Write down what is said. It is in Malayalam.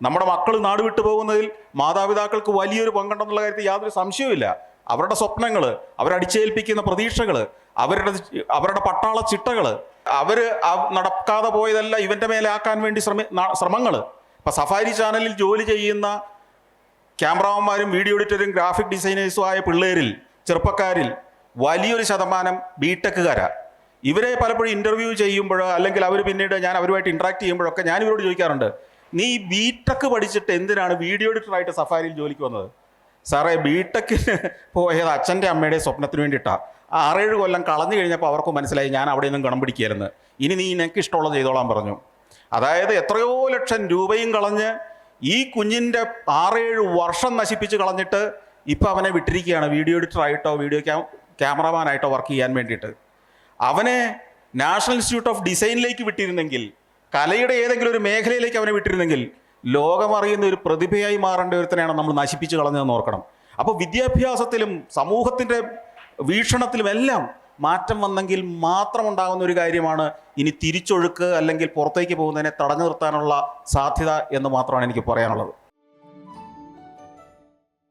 നമ്മുടെ മക്കൾ നാട് വിട്ടു പോകുന്നതിൽ മാതാപിതാക്കൾക്ക് വലിയൊരു പങ്കുണ്ടെന്നുള്ള കാര്യത്തിൽ യാതൊരു സംശയവുമില്ല. അവരുടെ സ്വപ്നങ്ങൾ അവരടിച്ചേൽപ്പിക്കുന്ന പ്രതീക്ഷകൾ അവരുടെ അവരുടെ പട്ടാള ചിട്ടകൾ അവർ നടക്കാതെ പോയതല്ല ഇവന്റെ മേലെ ആക്കാൻ വേണ്ടി ശ്രമി ശ്രമങ്ങൾ ഇപ്പം സഫാരി ചാനലിൽ ജോലി ചെയ്യുന്ന ക്യാമറാമാന്മാരും വീഡിയോ എഡിറ്ററും ഗ്രാഫിക് ഡിസൈനേഴ്സും ആയ പിള്ളേരിൽ ചെറുപ്പക്കാരിൽ വലിയൊരു ശതമാനം ബിടെക്കുകാരാ. ഇവരെ പലപ്പോഴും ഇന്റർവ്യൂ ചെയ്യുമ്പോഴോ അല്ലെങ്കിൽ അവർ പിന്നീട് ഞാൻ അവരുമായിട്ട് ഇൻട്രാക്ട് ചെയ്യുമ്പോഴൊക്കെ ഞാൻ ഇവരോട് ചോദിക്കാറുണ്ട്. നീ ബി ടെക് പഠിച്ചിട്ട് എന്തിനാണ് വീഡിയോ എഡിറ്ററായിട്ട് സഫാരിയിൽ ജോലിക്ക് വന്നത്? സാറേ ബി ടെക്കിന് പോയത് അച്ഛന്റെ അമ്മയുടെ സ്വപ്നത്തിന് വേണ്ടിയിട്ടാ. ആറേഴ് കൊല്ലം കളഞ്ഞു കഴിഞ്ഞപ്പോൾ അവർക്ക് മനസ്സിലായി ഞാൻ അവിടെ നിന്നും ഗണം പിടിക്കുകയായിരുന്നു. ഇനി നീ എനിക്ക് ഇഷ്ടമുള്ളത് ചെയ്തോളാൻ പറഞ്ഞു. അതായത് എത്രയോ ലക്ഷം രൂപയും കളഞ്ഞ് ഈ കുഞ്ഞിന്റെ ആറേഴ് വർഷം നശിപ്പിച്ച് കളഞ്ഞിട്ട് ഇപ്പം അവനെ വിട്ടിരിക്കുകയാണ് വീഡിയോ എഡിറ്ററായിട്ടോ വീഡിയോ ക്യാ ക്യാമറമാനായിട്ടോ വർക്ക് ചെയ്യാൻ വേണ്ടിയിട്ട്. അവനെ നാഷണൽ ഇൻസ്റ്റിറ്റ്യൂട്ട് ഓഫ് ഡിസൈനിലേക്ക് വിട്ടിരുന്നെങ്കിൽ കലയുടെ ഏതെങ്കിലും ഒരു മേഖലയിലേക്ക് അവനെ വിട്ടിരുന്നെങ്കിൽ ലോകമറിയുന്ന ഒരു പ്രതിഭയായി മാറേണ്ട ഒരുത്തനെയാണ് നമ്മൾ നശിപ്പിച്ച് കളഞ്ഞതെന്ന് ഓർക്കണം. അപ്പോൾ വിദ്യാഭ്യാസത്തിലും സമൂഹത്തിന്റെ വീക്ഷണത്തിലും എല്ലാം മാറ്റം വന്നെങ്കിൽ മാത്രം ഉണ്ടാകുന്ന ഒരു കാര്യമാണ് ഇനി തിരിച്ചൊഴുക്ക് അല്ലെങ്കിൽ പുറത്തേക്ക് പോകുന്നതിനെ തടഞ്ഞു നിർത്താനുള്ള സാധ്യത എന്ന് മാത്രമാണ് എനിക്ക് പറയാനുള്ളത്.